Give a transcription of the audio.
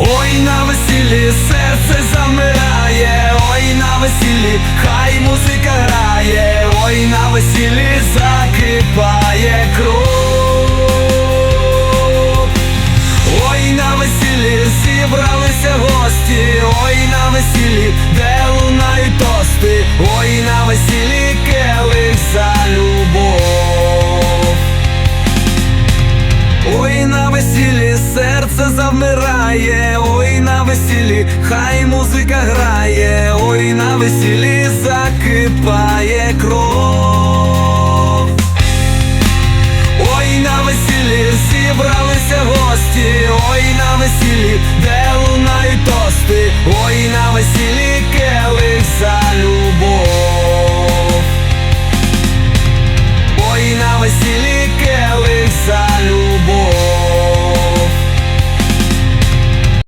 Ой, на весіллі серце замирає, ой, на весіллі, хай музика грає, ой, на весіллі закипає кров. Ой, на весіллі зібралися гості, ой, на весіллі, де лунають тости, ой, на весіллі келих за любов. Ой, на весіллі серце завмирає, ой, на весіллі, хай музика грає, ой, на весіллі закипає кров.